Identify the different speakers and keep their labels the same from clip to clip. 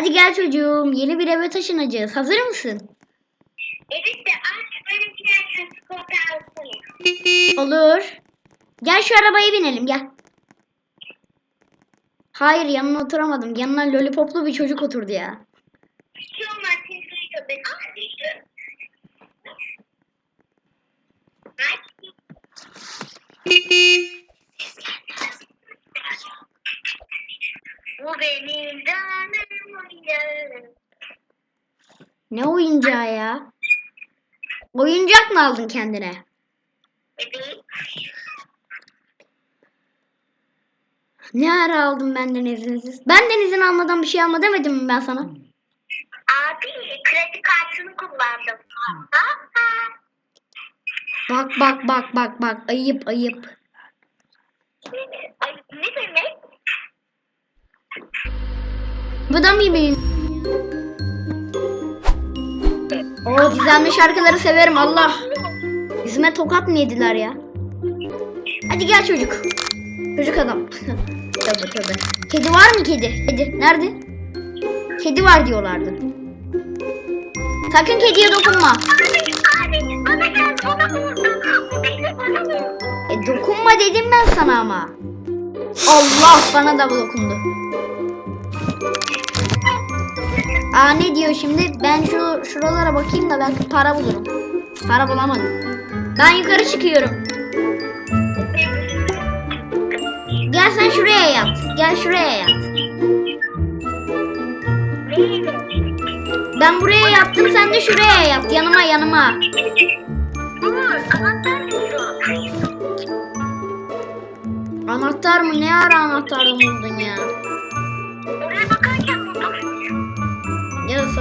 Speaker 1: Hadi gel çocuğum. Yeni bir eve taşınacağız. Hazır mısın?
Speaker 2: Evet de aç benimkiler transporta alsana.
Speaker 1: Olur. Gel şu arabaya binelim gel. Hayır yanına oturamadım. Yanına lollipoplu bir çocuk oturdu ya.
Speaker 2: Şu olmaz seni duyuyor ben. Aa düştüm. Aç. Bu benim canım oyuncağım.
Speaker 1: Ne oyuncağı ya? Oyuncak mı aldın kendine?
Speaker 2: Evet.
Speaker 1: Ne ara aldın benden izinsiz? Benden izin almadan bir şey alma demedim mi ben sana?
Speaker 2: Abi kredi kartını kullandım.
Speaker 1: Bak bak bak bak bak ayıp ayıp.
Speaker 2: Ay, ne demek?
Speaker 1: Mı benim? O gizemli şarkıları severim Allah. Yüzüme tokat mı yediler ya? Hadi gel çocuk. Çocuk adam. tövbe tövbe. Kedi var mı kedi? Kedi nerede? Kedi var diyorlardı. Sakın kediye dokunma. E dokunma dedim ben sana ama. Allah bana da dokundu. Aa ne diyor şimdi? Ben şu şuralara bakayım da belki para bulurum. Para bulamadım. Ben yukarı çıkıyorum. Gel sen şuraya yat. Gel şuraya yat. Ben buraya yattım sen de şuraya yat. Yanıma yanıma.
Speaker 2: Anahtar
Speaker 1: mı? Ne ara anahtar buldun ya?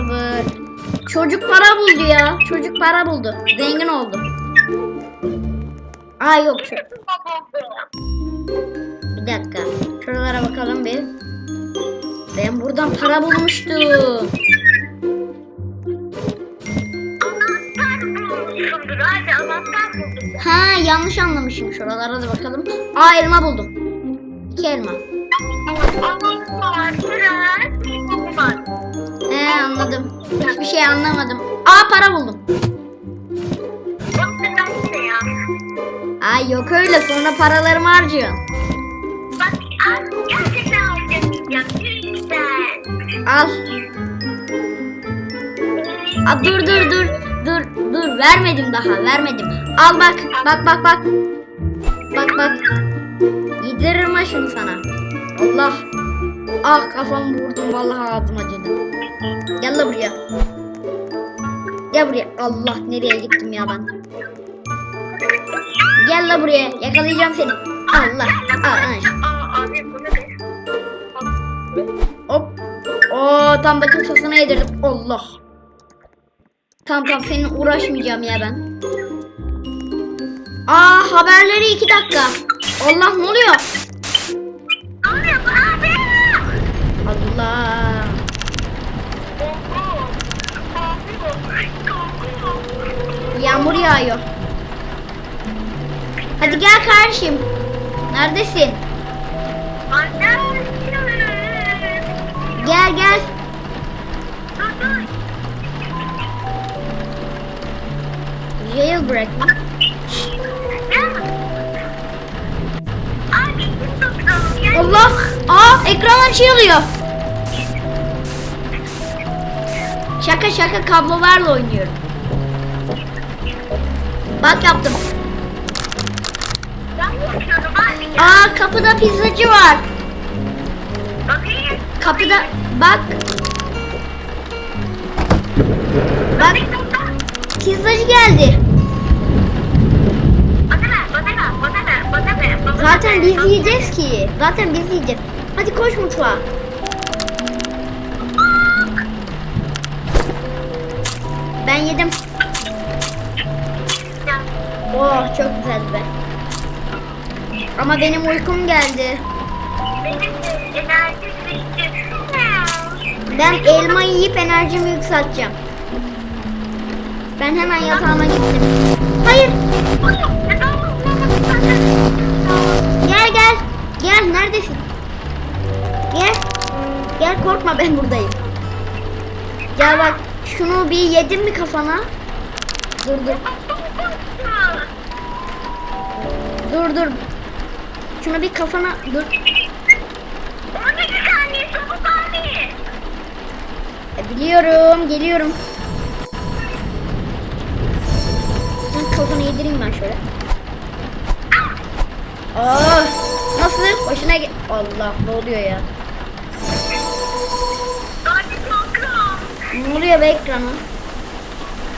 Speaker 1: Sabır. Çocuk para buldu ya. Çocuk para buldu. Zengin oldu. Aa yok. Bir dakika. Şuralara bakalım bir. Ben buradan para bulmuştum. Ha yanlış anlamışım. Şuralara da bakalım. Aa elma buldum. İki elma.
Speaker 2: Anahtar.
Speaker 1: He anladım. Hiçbir şey anlamadım. Aa para buldum. Ay yok öyle sonra paralarımı harcıyorsun.
Speaker 2: Bak, gerçekten.
Speaker 1: Al. Aa, dur dur dur. Dur dur vermedim daha vermedim. Al bak bak bak bak. Bak bak. Yediririm ha şunu sana. Allah. Ah kafamı vurdum vallahi ağzım acıdı. Gel la buraya. Gel buraya. Allah nereye gittim ya ben. Gel la buraya. Yakalayacağım seni. Allah. Aa,
Speaker 2: abi bu ne be?
Speaker 1: Hop. Oo tam bakın sosuna yedirdim. Allah. Tamam tamam seninle uğraşmayacağım ya ben. Aa haberleri iki dakika. Allah ne oluyor?
Speaker 2: Ne oluyor abi?
Speaker 1: Allah. Yağmur yağıyor. Hadi gel kardeşim. Neredesin? Gel gel. Jailbreak mi? Allah. Aa ekran açılıyor. Şaka şaka kablolarla oynuyorum. Bak yaptım. Aa kapıda pizzacı var. Kapıda bak. Bak pizzacı geldi. Zaten biz yiyeceğiz ki. Zaten biz yiyeceğiz. Hadi koş mutfağa. Ben yedim. Oh çok güzel be. Ama benim uykum geldi. Ben elma yiyip enerjimi yükselteceğim. Ben hemen yatağıma gittim. Hayır. Gel gel. Gel neredesin? Gel. Gel korkma ben buradayım. Gel bak şunu bir yedin mi kafana? Dur dur. Dur dur. Şunu bir kafana dur.
Speaker 2: 12 saniye çabuk abi.
Speaker 1: E, biliyorum geliyorum. Sen kafana yedireyim ben şöyle. Aa, nasıl? Başına ge- Allah ne oluyor ya? Ne oluyor be ekrana?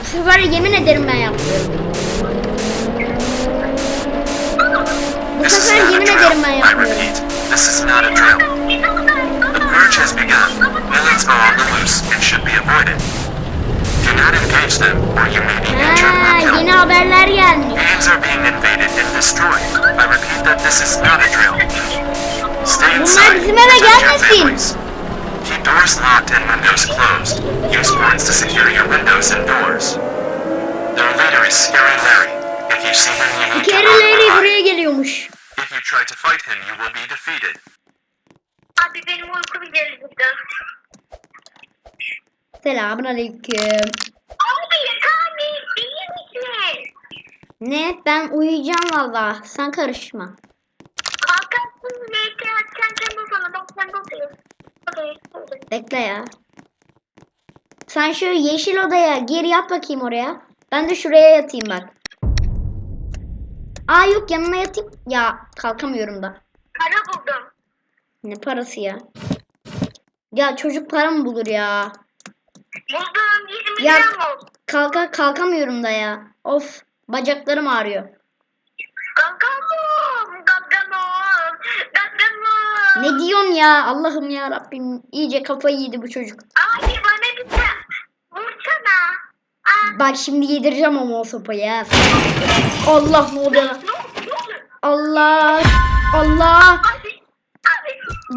Speaker 1: Bu sefer yemin ederim ben yapmıyorum. Bu
Speaker 3: This is
Speaker 1: sefer
Speaker 3: not a
Speaker 1: yemin
Speaker 3: drill.
Speaker 1: ederim ben
Speaker 3: I
Speaker 1: yapmıyorum.
Speaker 3: repeat, this is not a drill. The purge has begun. Villains are on the loose and should be avoided. Do not engage them, or you may be injured
Speaker 1: Ha,
Speaker 3: or killed.
Speaker 1: yeni haberler gelmiş.
Speaker 3: Games are being invaded and destroyed. I repeat that this is not a drill. Stay inside.
Speaker 1: bizim eve
Speaker 3: Protect your
Speaker 1: gelmesin.
Speaker 3: families. Keep doors locked and windows closed. Use boards to secure your windows and doors. Their leader is Scary Larry. Or
Speaker 1: buraya geliyormuş.
Speaker 3: If you try to fight him, you will be defeated.
Speaker 2: Abi benim uykum geldi.
Speaker 1: Selamun aleyküm.
Speaker 2: Abi abi iyi misin?
Speaker 1: Ne? Ben uyuyacağım valla. Sen karışma.
Speaker 2: Kalkarsın belki açacağım kendi sana. Bak sen bakıyorsun. Hadi.
Speaker 1: Bekle ya. Sen şu yeşil odaya gir yat bakayım oraya. Ben de şuraya yatayım bak. Aa yok yanına yatayım. Ya kalkamıyorum da.
Speaker 2: Para buldum.
Speaker 1: Ne parası ya? Ya çocuk para mı bulur ya?
Speaker 2: Buldum 20
Speaker 1: Ya-
Speaker 2: lira oldu.
Speaker 1: Kalka kalkamıyorum da ya. Of bacaklarım ağrıyor.
Speaker 2: Kalkamam. Kalkamam. Kalkamam.
Speaker 1: Ne diyorsun ya? Allah'ım ya Rabbim. İyice kafayı yedi bu çocuk.
Speaker 2: Abi bana
Speaker 1: Bak şimdi yedireceğim ama o sopayı. Allah ne oluyor? Allah. Allah.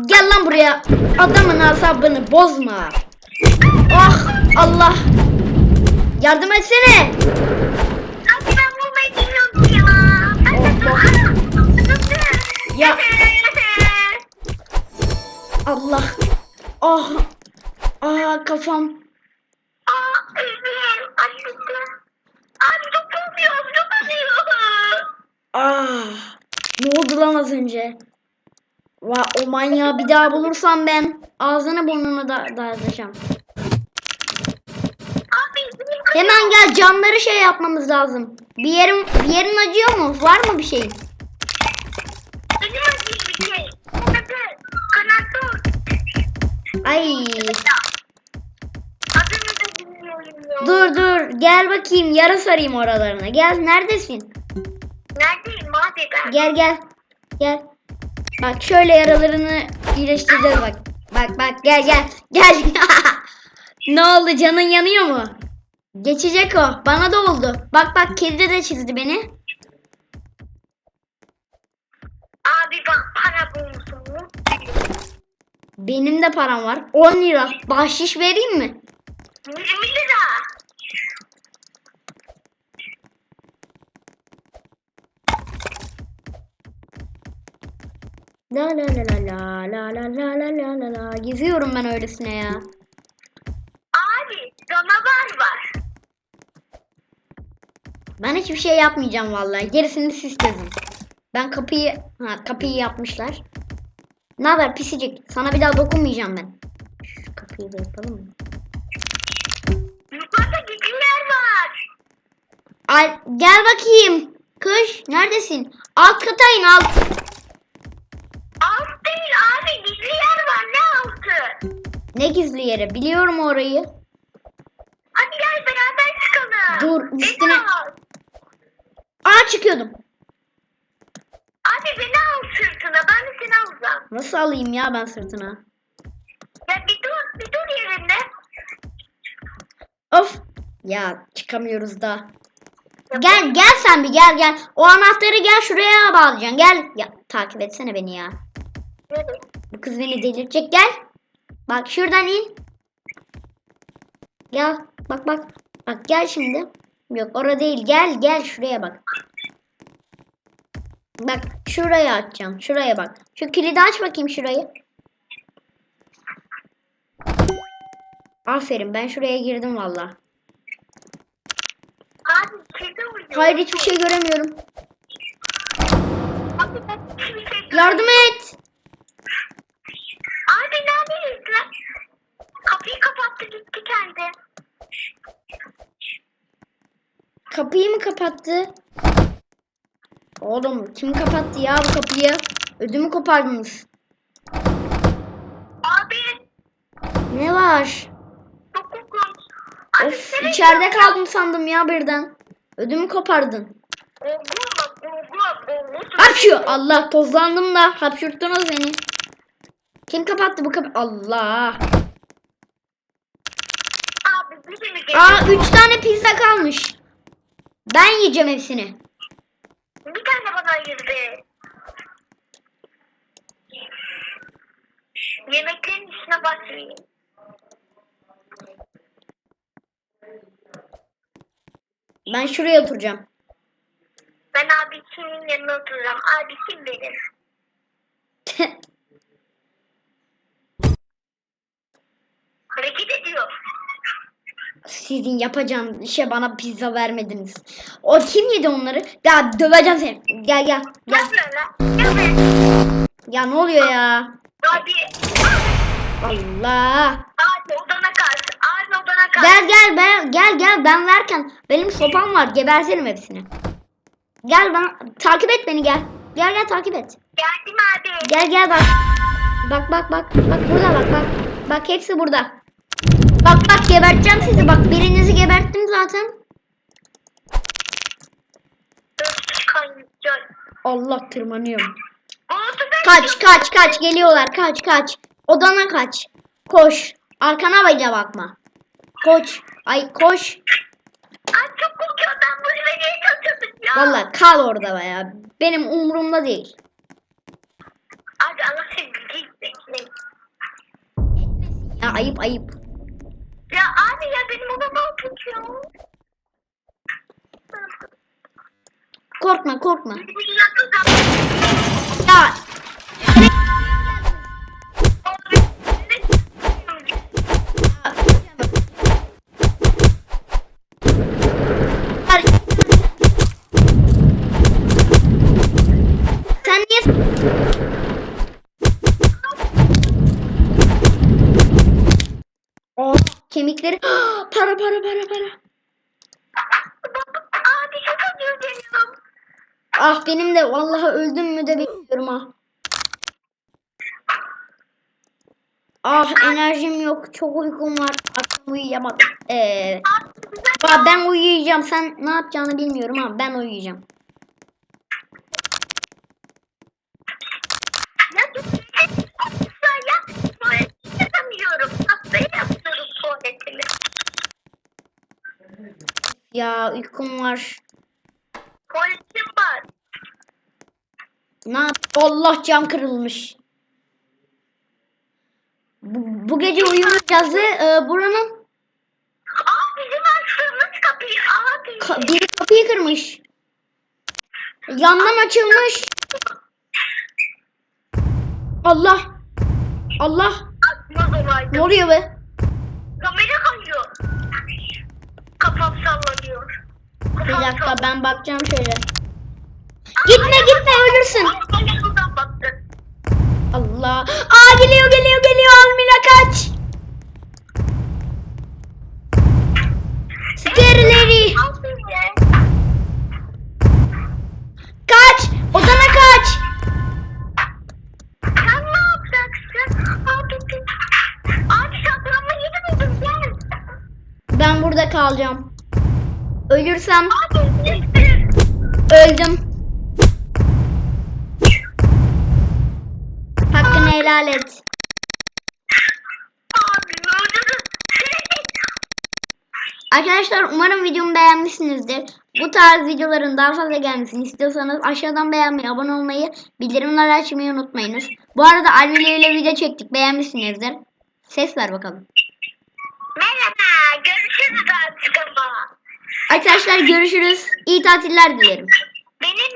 Speaker 1: Gel lan buraya. Adamın asabını bozma. Ah Allah. Yardım etsene.
Speaker 2: Ya.
Speaker 1: Allah. Ah. Oh. Ah kafam.
Speaker 2: Ah Abi çok oluyor. Çok oluyor.
Speaker 1: Ah. Ne oldu lan az önce? Va o manyağı bir daha bulursam ben ağzını burnunu da dağıtacağım. Hemen gel camları şey yapmamız lazım. Bir yerim bir yerin acıyor mu? Var mı bir
Speaker 2: şey.
Speaker 1: Ay. Gel bakayım yara sarayım oralarına. Gel neredesin?
Speaker 2: Neredeyim abi ben?
Speaker 1: Gel gel. Gel. Bak şöyle yaralarını iyileştireceğiz bak. Bak bak gel gel. Gel. ne oldu canın yanıyor mu? Geçecek o. Bana da oldu. Bak bak kedi de çizdi beni.
Speaker 2: Abi bak para bulmuşsun.
Speaker 1: Benim de param var. 10 lira. Bahşiş vereyim mi?
Speaker 2: 20 lira.
Speaker 1: La la la la la la la la la la la. Geziyorum ben öylesine ya.
Speaker 2: Abi canavar var.
Speaker 1: Ben hiçbir şey yapmayacağım vallahi. Gerisini siz çözün. Ben kapıyı ha kapıyı yapmışlar. Ne haber pisicik? Sana bir daha dokunmayacağım ben. Şu kapıyı da yapalım mı?
Speaker 2: Yukarıda gizliler var.
Speaker 1: Ay gel bakayım. Kış neredesin? Alt kata in. Alt
Speaker 2: Ne
Speaker 1: gizli yeri? Biliyorum orayı.
Speaker 2: Hadi gel beraber çıkalım.
Speaker 1: Dur,
Speaker 2: Beni
Speaker 1: üstüne-
Speaker 2: al.
Speaker 1: Aa çıkıyordum.
Speaker 2: Abi beni al sırtına ben de seni alacağım.
Speaker 1: Nasıl alayım ya ben sırtına?
Speaker 2: Ya bir dur bir dur yerinde.
Speaker 1: Of. Ya çıkamıyoruz da. Gel gel sen bir gel gel. O anahtarı gel şuraya bağlayacaksın. Gel. Ya takip etsene beni ya. Bu kız beni delirtecek. Gel. Bak şuradan in. Gel. Bak bak. Bak gel şimdi. Yok orada değil. Gel gel şuraya bak. Bak şuraya açacağım. Şuraya bak. Şu kilidi aç bakayım şurayı. Aferin ben şuraya girdim valla. Hayır hiçbir şey göremiyorum.
Speaker 2: Hiçbir şey göremiyorum.
Speaker 1: Yardım et.
Speaker 2: Abi neredeyiz lan? Kapıyı kapattı kendi.
Speaker 1: Kapıyı mı kapattı? Oğlum kim kapattı ya bu kapıyı? Ödümü kopardınız.
Speaker 2: Abi
Speaker 1: Ne var?
Speaker 2: çok korkunç.
Speaker 1: Of içeride kaldım sandım ya birden. Ödümü kopardın. Hapşu! Allah tozlandım da hapşurttunuz beni. Kim kapattı bu kapı? Allah.
Speaker 2: Abi biri mi geldi?
Speaker 1: Aa üç tane pizza kalmış. Ben yiyeceğim hepsini.
Speaker 2: Bir tane bana girdi. Yemeklerin üstüne basmayayım.
Speaker 1: Ben şuraya oturacağım.
Speaker 2: Ben abi kimin yanına oturacağım. Abi kim benim? Hareket ediyor.
Speaker 1: Sizin yapacağınız işe bana pizza vermediniz. O kim yedi onları? Ya döveceğim seni. Gel gel gel. Ya ne oluyor ya?
Speaker 2: Abi.
Speaker 1: Allah.
Speaker 2: Abi odana kaç. Abi odana kaç.
Speaker 1: Gel gel ben gel gel ben verken benim sopam var gebertelim hepsini. Gel ben takip et beni gel. Gel gel takip et.
Speaker 2: Geldim abi.
Speaker 1: Gel gel bak. Bak bak bak. Bak burada bak bak. Bak hepsi burada. Bak bak geberteceğim sizi. Bak birinizi geberttim zaten. Allah tırmanıyorum. Kaç kaç kaç geliyorlar kaç kaç. Odana kaç. Koş. Arkana bile bakma. Koş. Ay koş.
Speaker 2: Ay çok korkuyorum. Ben bu eve niye kaçırdım ya?
Speaker 1: Vallahi kal orada ya. Benim umurumda değil.
Speaker 2: Abi Allah seni.
Speaker 1: Ya ayıp ayıp.
Speaker 2: Ya abi ya benim odama oturuyor.
Speaker 1: Korkma korkma. Ya sen niye Oh, kemikleri para para para para.
Speaker 2: Abi çok acıyor benim.
Speaker 1: Ah benim de vallahi öldüm mü de bilmiyorum ha. Ah enerjim yok. Çok uykum var. Akşam uyuyamadım. Ee, ben uyuyacağım. Sen ne yapacağını bilmiyorum ama ben uyuyacağım.
Speaker 2: Ya dur. Güzel ya. Tuvalet yapamıyorum. Hastayı yapıyorum tuvaletimi.
Speaker 1: Ya uykum var.
Speaker 2: Tuvaletim var.
Speaker 1: Ne yap? Allah cam kırılmış. Bu, bu gece uyumayacağız ve e, buranın
Speaker 2: Aa bizim açtığımız kapıyı abi.
Speaker 1: ka- biri kapıyı kırmış. Yandan açılmış. Allah. Allah.
Speaker 2: Atmaz olaydı.
Speaker 1: Ne oluyor be?
Speaker 2: Kafam sallanıyor.
Speaker 1: Bir dakika ben bakacağım şöyle. Gitme gitme ölürsün. Allah. Aa geliyor geliyor Ölürsem öldüm. Hakkını helal et. Arkadaşlar umarım videomu beğenmişsinizdir. Bu tarz videoların daha fazla gelmesini istiyorsanız aşağıdan beğenmeyi, abone olmayı, bildirimleri açmayı unutmayınız. Bu arada Almile ile video çektik. Beğenmişsinizdir. Ses ver bakalım.
Speaker 2: Merhaba. Görüşürüz artık ama.
Speaker 1: Arkadaşlar görüşürüz. İyi tatiller dilerim.
Speaker 2: Benim